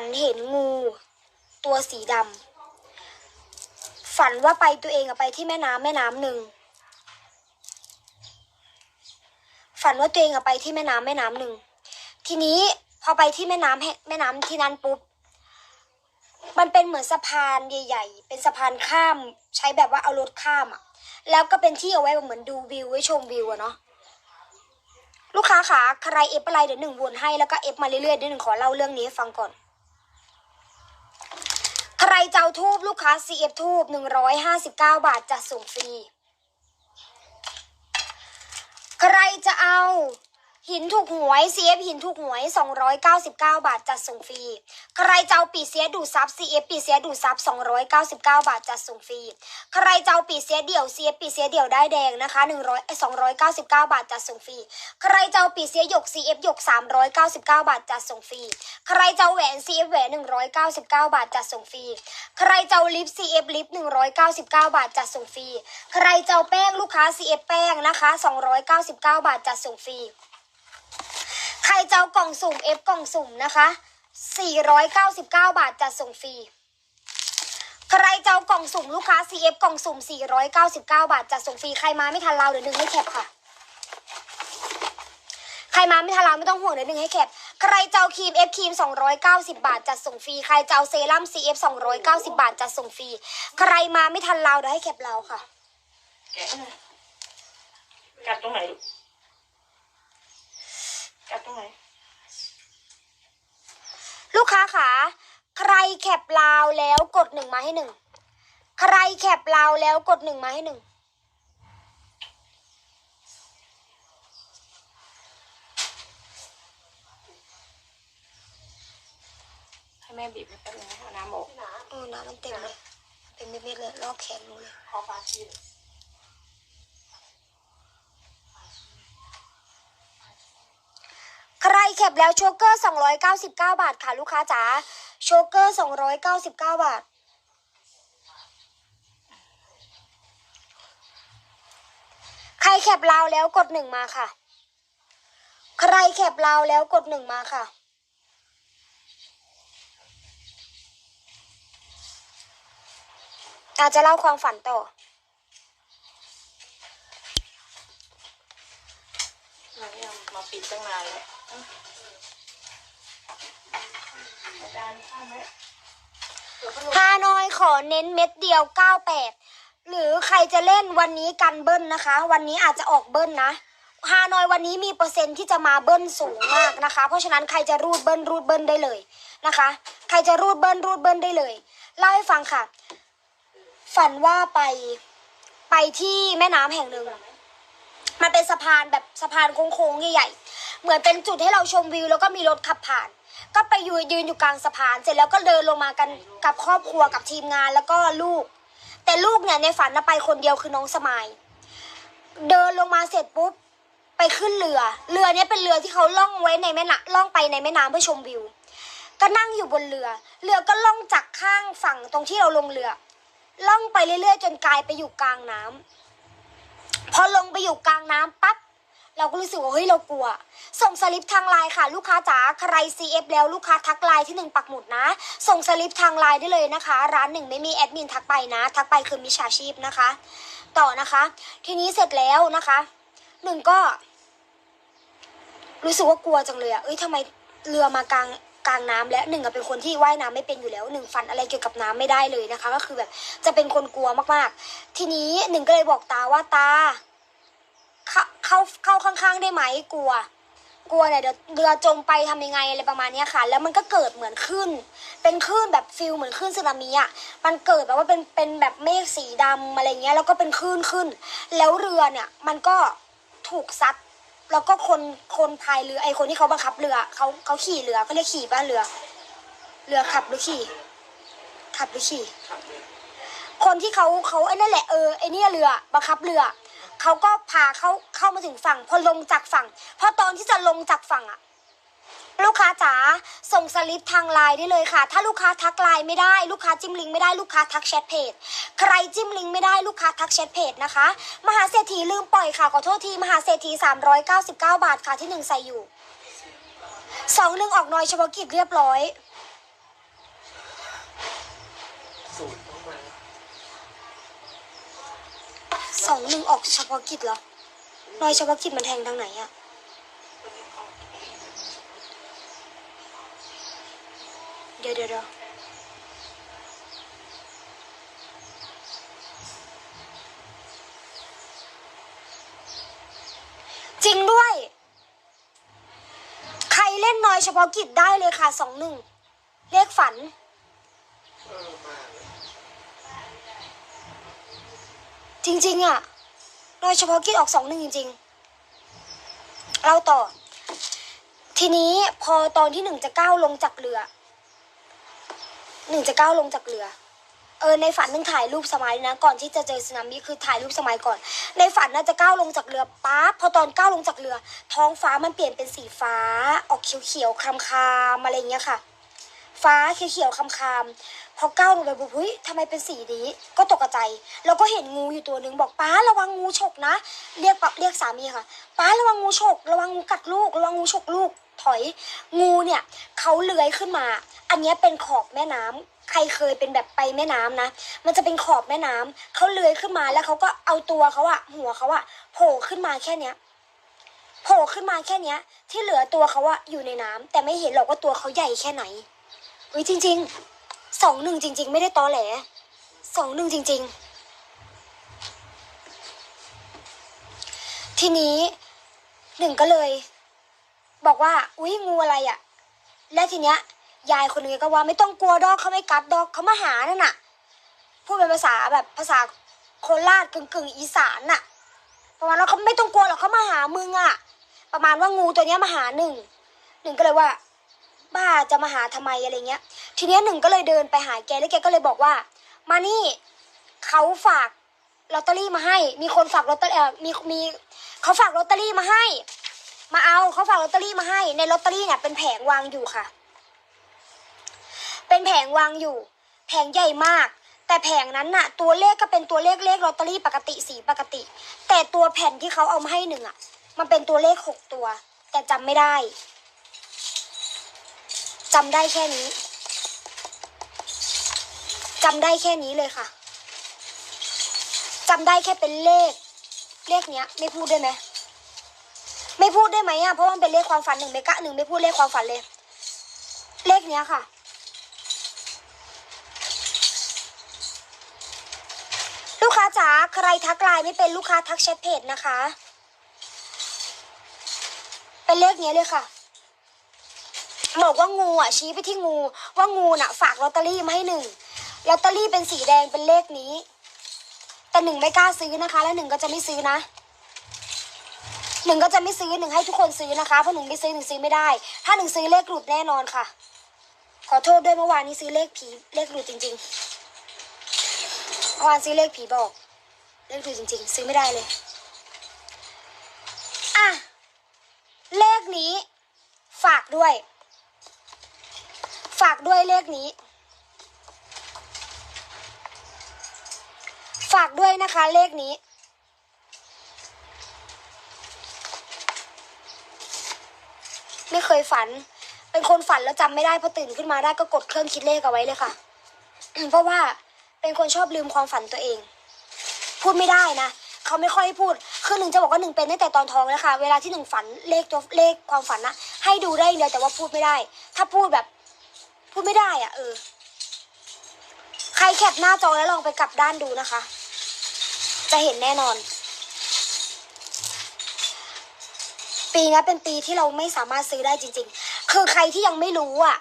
ฝันเห็นงู ตัวสีดำฝันว่าไปตัวเองอะไปที่แม่น้ำแม่น้ำหนึ่งฝันว่าตัวเองอะไปที่แม่น้ำแม่น้ำหนึ่งทีนี้พอไปที่แม่น้ำแห่งแม่น้ำที่นั้นปุ๊บมันเป็นเหมือนสะพานใหญ่ ๆ เป็นสะพานข้ามใช้แบบว่าเอารถข้ามอะแล้วก็เป็นที่เอาไว้เหมือนดูวิวไว้ชมวิวอะเนาะลูกค้าคะใครเอฟอะไรเดี๋ยวหนึ่งวนให้แล้วก็เอฟมาเรื่อยๆเดี๋ยวหนึ่งขอเล่าเรื่องนี้ให้ฟังก่อน ใครจะเอาทูบลูกค้า CF ทูบหนึ่งร้อยห้าสิบเก้าบาทจะส่งฟรี ใครจะเอา หินถูกหวย CF หินถูกหวย 299 บาทจัดส่งฟรี ใครเจะเอาปีเสียดูซับ CF ปีเสียดูซับ 299 บาทจัดส่งฟรี ใครเจะเอาปีเสียเดี่ยว CF ปีเสียเดี่ยวได้แดงนะคะ100 299 บาทจัดส่งฟรี ใครเจะเอาปีเสียหยก CF หยก 399 บาทจัดส่งฟรี ใครเจะเอาแหวน CF แหวน 199 บาทจัดส่งฟรี ใครเจะเอาลิป CF ลิป 199 บาทจัดส่งฟรี ใครเจะเอาแป้งลูกค้า CF แป้งนะคะ 299 บาทจัดส่งฟรี ใครจะเอากล่องสุ่ม F กล่องสุ่มนะคะ 499 บาทจะส่งฟรี ใครจะเอากล่องสุ่มลูกค้า CF กล่องสุ่ม 499 บาทจะส่งฟรี ใครมาไม่ทันเราเดี๋ยวดึงให้แคปค่ะ ใครมาไม่ทันเราไม่ต้องห่วงเดี๋ยวดึงให้แคป ใครจะเอาครีม F ครีม 290 บาทจะส่งฟรี ใครจะเอาเซรั่ม CF 290 บาทจะส่งฟรี ใครมาไม่ทันเราเดี๋ยวให้แคปเราค่ะแกะให้หน่อยกัดตรงไหนลูก กัดตรงไหน ลูกค้าขาใครแคปลาวแล้วกดหนึ่งมาให้หนึ่ง ใครแคปลาวแล้วกดหนึ่งมาให้หนึ่ง ให้แม่บีบให้แป๊บนึงนะเอาน้ำออกเออน้ำมันเต็มเลยเต็มเม็ดๆเลยลอกแขนหนูเลย ขอฟ้าชีเลย ใครแคปแล้วโชเกอร์ 299 บาทค่ะลูกค้าจ๋าโชเกอร์ 299 บาท ใครแคปลาแล้วกดหนึ่งมาค่ะ ใครแคปลาแล้วกดหนึ่งมาค่ะอาจจะเล่าความฝันต่อมาปิดตั้งนานแล้ว ฮานอยขอเน้นเม็ดเดียว 98 หรือใครจะเล่นวันนี้กันเบิ้ลนะคะ วันนี้อาจจะออกเบิ้ลนะฮานอยวันนี้มีเปอร์เซ็นต์ที่จะมาเบิ้ลสูงมากนะคะ เพราะฉะนั้นใครจะรูดเบิ้ลรูดเบิ้ลได้เลยนะคะ ใครจะรูดเบิ้ลรูดเบิ้ลได้เลยเล่าให้ฟังค่ะ ฝันว่าไปไปที่แม่น้ำแห่งหนึ่งมันเป็นสะพานแบบสะพานโค้งๆใหญ่ๆ เหมือนเป็นจุดให้เราชมวิว แล้วก็มีรถขับผ่าน ก็ไปยืนยืนอยู่กลางสะพาน เสร็จแล้วก็เดินลงมากันกับครอบครัวกับทีมงานแล้วก็ลูก แต่ลูกเนี่ยในฝันนะไปคนเดียวคือน้องสมายเดินลงมาเสร็จปุ๊บไปขึ้นเรือ เรือเนี้ยเป็นเรือที่เขาล่องไว้ในแม่น้ำล่องไปในแม่น้ำเพื่อชมวิว ก็นั่งอยู่บนเรือ เรือก็ล่องจากข้างฝั่งตรงที่เราลงเรือ ล่องไปเรื่อยๆ จนกลายไปอยู่กลางน้ำพอลงไปอยู่กลางน้ำปั๊บ เราก็รู้สึกว่าเฮ้ยเรากลัว ส่งสลิปทางไลน์ค่ะ ลูกค้าจ๋าใคร CF แล้วลูกค้าทักไลน์ที่หนึ่งปักหมุดนะ ส่งสลิปทางไลน์ได้เลยนะคะ ร้านหนึ่งไม่มีแอดมินทักไปนะ ทักไปคือมิจฉาชีพนะคะ ต่อนะคะ ทีนี้เสร็จแล้วนะคะหนึ่งก็ รู้สึกว่ากลัวจังเลยอะเอ้ยทำไมเรือมากลางกลางน้ำและหนึ่งเป็นคนที่ว่ายน้ำไม่เป็นอยู่แล้วหนึ่งฟันอะไรเกี่ยวกับน้ำไม่ได้เลยนะคะ ก็คือแบบจะเป็นคนกลัวมากๆ ทีนี้หนึ่งก็เลยบอกตาว่าตา เข้าเข้าเข้าข้างๆได้ไหมกลัว กลัวเนี่ยเดี๋ยวเรือจมไปทำยังไงอะไรประมาณนี้ค่ะ แล้วมันก็เกิดเหมือนขึ้น เป็นคลื่นแบบฟิลเหมือนคลื่นสึนามิอะมันเกิดแบบว่าเป็นเป็นแบบเมฆสีดำอะไรเงี้ยแล้วก็เป็นคลื่นขึ้น แล้วเรือเนี่ยมันก็ถูกซัดแล้วก็คนคนพายเรือไอคนที่เขาบังคับเรือเขาเขาขี่เรือเขาเรียกขี่ป้าเรือ เรือขับหรือขี่ขับหรือขี่คนที่เขาเขาไอ้นั่นแหละเออไอ้เนี่ยเรือบังคับเรือ เขาก็พาเขาเข้ามาถึงฝั่ง พอลงจากฝั่ง พอตอนที่จะลงจากฝั่งอะลูกค้าจ๋าส่งสลิปทางไลน์ได้เลยค่ะ ถ้าลูกค้าทักไลน์ไม่ได้ลูกค้าจิ้มลิงก์ไม่ได้ลูกค้าทักแชทเพจใครจิ้มลิงก์ไม่ได้ลูกค้าทักแชทเพจนะคะ มหาเศรษฐีลืมปล่อยค่ะขอโทษทีมหาเศรษฐี399 บาทค่ะที่หนึ่งใส่อยู่สองหนึ่งออกน่อยเฉพาะกิจเรียบร้อย สองหนึ่งออกเฉพาะกิจเหรอหน่วยเฉพาะกิจมันแทงทางไหนอะเดี๋ยวเดี๋ยวเดี๋ยวจริงด้วย ใครเล่นน้อยเฉพาะกิจได้เลยค่ะสองหนึ่งเลขฝัน เออมาเลย จริงๆอะโดยเฉพาะกิจออกสองหนึ่งจริงๆ เราต่อ ทีนี้พอตอนที่หนึ่งจะก้าวลงจากเรือหนึ่งจะก้าวลงจากเรือ เออในฝันหนึ่งถ่ายรูปสมัยนะ ก่อนที่จะเจอสึนามิคือถ่ายรูปสมัยก่อน ในฝันน่าจะก้าวลงจากเรือปั๊บพอตอนก้าวลงจากเรือ ท้องฟ้ามันเปลี่ยนเป็นสีฟ้า ออกเขียวๆคลำๆอะไรเงี้ยค่ะ ฟ้าเขียวๆคำๆ พอก้าวลงไปปุ๊บเฮ้ยทำไมเป็นสีนี้ก็ตกใจแล้วก็เห็นงูอยู่ตัวหนึ่งบอกป้าระวังงูฉกนะ เรียกปับเรียกสามีค่ะป้าระวังงูฉก ระวังงูกัดลูก ระวังงูฉกลูกถอย งูเนี่ยเขาเลื้อยขึ้นมา อันนี้เป็นขอบแม่น้ำใครเคยเป็นแบบไปแม่น้ำนะ มันจะเป็นขอบแม่น้ำเขาเลื้อยขึ้นมาแล้วเขาก็เอาตัวเขาอะหัวเขาอะโผล่ขึ้นมาแค่เนี้ยโผล่ขึ้นมาแค่เนี้ย ที่เหลือตัวเขาอะอยู่ในน้ำแต่ไม่เห็นหรอกว่าตัวเขาใหญ่แค่ไหนเฮ้ยจริง ๆ สองหนึ่งจริง ๆ ไม่ได้ตอแหลสองหนึ่งจริง ๆ ทีนี้หนึ่งก็เลย บอกว่า อุ้ยงูอะไรอะ่ะ และทีเนี้ย ยายคนนึงก็ว่าไม่ต้องกลัวดอกเขาไม่กัดดอกเขามาหานั่นน่ะ พูดเป็นภาษาแบบภาษาโคราชกึ่งกึ่งๆอีสานน่ะ ประมาณว่าเขาไม่ต้องกลัวหรอกเขามาหามึงอะ่ะ ประมาณว่างูตัวเนี้ยมาหาหนึ่งหนึ่งก็เลยว่า บ้าจะมาหาทำไมอะไรเงี้ย ทีเนี้ยหนึ่งก็เลยเดินไปหาแกแล้วแกก็เลยบอกว่า มานี่เขาฝากลอตเตอรี่มาให้ มีคนฝากลอตเตอรี่เออมีมีเขาฝากลอตเตอรี่มาให้ มาเอาเขาฝากลอตเตอรี่มาให้ ในลอตเตอรี่เนี่ยเป็นแผงวางอยู่ค่ะ เป็นแผงวางอยู่ แผงใหญ่มาก แต่แผงนั้นน่ะ ตัวเลขก็เป็นตัวเลขเลขลอตเตอรี่ปกติสีปกติ แต่ตัวแผ่นที่เขาเอามาให้หนึ่งอะ มันเป็นตัวเลขหกตัว แต่จำไม่ได้ จำได้แค่นี้จำได้แค่นี้เลยค่ะจำได้แค่เป็นเลข เลขเนี้ย ไม่พูดได้ไหมไม่พูดได้ไหมอะเพราะมันเป็นเลขความฝันหนึ่งไม่กะหนึ่งไม่พูดเลขความฝันเลย เลขเนี้ยค่ะ ลูกค้าจ๋าใครทักไลน์ไม่เป็นลูกค้าทักแชทเพจนะคะ เป็นเลขเนี้ยเลยค่ะ บอกว่างูอะชี้ไปที่งู ว่างูน่ะ ฝากลอตเตอรี่มาให้หนึ่งลอตเตอรี่เป็นสีแดงเป็นเลขนี้ แต่หนึ่งไม่กล้าซื้อนะคะ และหนึ่งก็จะไม่ซื้อนะหนึ่งก็จะไม่ซื้อหนึ่งให้ทุกคนซื้อนะคะเพราะหนึ่งไม่ซื้อหนึ่งซื้อไม่ได้ ถ้าหนึ่งซื้อเลขหลุดแน่นอนค่ะ ขอโทษด้วยเมื่อวานนี้ซื้อเลขผีเลขหลุดจริงๆเมื่อวานซื้อเลขผีบอก เลขหลุดจริง ๆ ซื้อไม่ได้เลยอะเลขนี้ฝากด้วย ฝากด้วยเลขนี้ ฝากด้วยนะคะเลขนี้ ไม่เคยฝัน เป็นคนฝันแล้วจำไม่ได้พอตื่นขึ้นมาได้ก็กดเครื่องคิดเลขเอาไว้เลยค่ะ เพราะว่าเป็นคนชอบลืมความฝันตัวเอง พูดไม่ได้นะเขาไม่ค่อยพูด คือหนึ่งจะบอกว่าหนึ่งเป็นตั้งแต่ตอนท้องแล้วค่ะ เวลาที่หนึ่งฝันเลขตัวเลขความฝันนะให้ดูได้เลยแต่ว่าพูดไม่ได้ ถ้าพูดแบบ พูดไม่ได้อะเออ ใครแคปหน้าจอแล้วลองไปกลับด้านดูนะคะ จะเห็นแน่นอน ปีนี้เป็นปีที่เราไม่สามารถซื้อได้จริง ๆ คือใครที่ยังไม่รู้อะ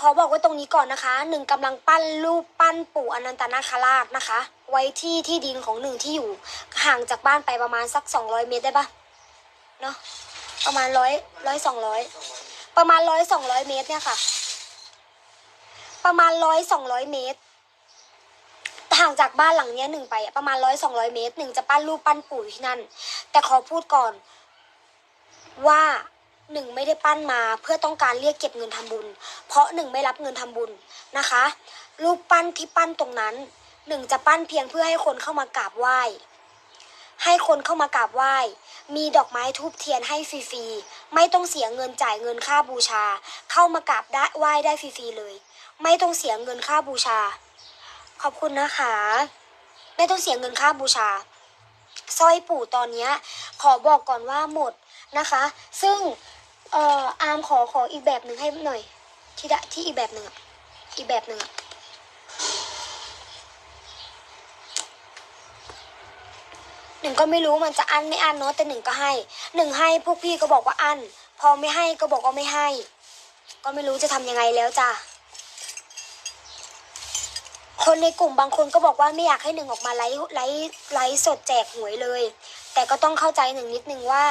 ขอบอกไว้ตรงนี้ก่อนนะคะ หนึ่งกำลังปั้นรูปปั้นปู่อนันตนาคราชนะคะ ไว้ที่ที่ดินของหนึ่งที่อยู่ ห่างจากบ้านไปประมาณสักสองร้อยเมตรได้ปะเนาะประมาณร้อยร้อยสองร้อยประมาณร้อยสองร้อยเมตรเนี่ยค่ะ ประมาณร้อยสองร้อยเมตรห่างจากบ้านหลังเนี้ยหนึ่งไปประมาณร้อยสองร้อยเมตรหนึ่งจะปั้นรูปปั้นปู่ที่นั่น แต่ขอพูดก่อน ว่าหนึ่งไม่ได้ปั้นมาเพื่อต้องการเรียกเก็บเงินทำบุญ เพราะหนึ่งไม่รับเงินทำบุญนะคะ รูปปั้นที่ปั้นตรงนั้นหนึ่งจะปั้นเพียงเพื่อให้คนเข้ามากราบไหว้ ให้คนเข้ามากราบไหว้ มีดอกไม้ทูบเทียนให้ฟรีๆ ไม่ต้องเสียเงินจ่ายเงินค่าบูชา เข้ามากราบได้ไหว้ได้ฟรีๆเลย ไม่ต้องเสียเงินค่าบูชา ขอบคุณนะคะ ไม่ต้องเสียเงินค่าบูชาสร้อยปู่ตอนนี้ขอบอกก่อนว่าหมดนะคะ ซึ่งเอ่ออาร์มขอขออีกแบบหนึ่งให้หน่อย ที่ดะที่อีกแบบหนึ่งอะอีกแบบหนึ่งอะหนึ่งก็ไม่รู้มันจะอั้นไม่อั้นเนาะแต่หนึ่งก็ให้หนึ่งให้พวกพี่ก็บอกว่าอั้นพอไม่ให้ก็บอกว่าไม่ให้ ก็ไม่รู้จะทำยังไงแล้วจ้ะ คนในกลุ่มบางคนก็บอกว่าไม่อยากให้หนึ่งออกมาไลฟ์ไลฟ์ไลฟ์สดแจกหวยเลย แต่ก็ต้องเข้าใจหนึ่งนิดนึงว่า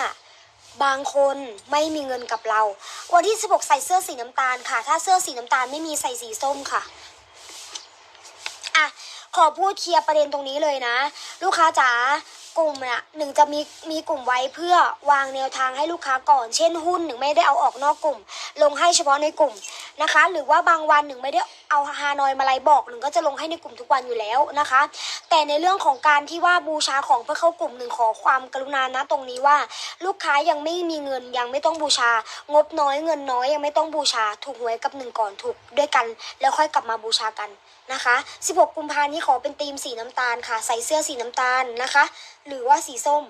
บางคนไม่มีเงินกับเรา วันที่เสบกใส่เสื้อสีน้ำตาลค่ะ ถ้าเสื้อสีน้ำตาลไม่มีใส่สีส้มค่ะอะขอพูดเคลียร์ประเด็นตรงนี้เลยนะ ลูกค้าจ๋า กลุ่มน่ะหนึ่งจะมีมีกลุ่มไว้เพื่อวางแนวทางให้ลูกค้าก่อน เช่นหุ้นหนึ่งไม่ได้เอาออกนอกกลุ่ม ลงให้เฉพาะในกลุ่มนะคะ หรือว่าบางวันหนึ่งไม่ได้เอาฮานอยมาไลบอกหนึ่งก็จะลงให้ในกลุ่มทุกวันอยู่แล้วนะคะ แต่ในเรื่องของการที่ว่าบูชาของเพื่อเข้ากลุ่มหนึ่งขอความกรุณานะตรงนี้ว่า ลูกค้ายังไม่มีเงินยังไม่ต้องบูชา งบน้อยเงินน้อยยังไม่ต้องบูชา ถูกหวยกับหนึ่งก่อนถูกด้วยกัน แล้วค่อยกลับมาบูชากัน นะคะ 16 กุมภานี้ขอเป็นธีมสีน้ำตาลค่ะ ใส่เสื้อสีน้ำตาลนะคะ หรือว่าสีส้ม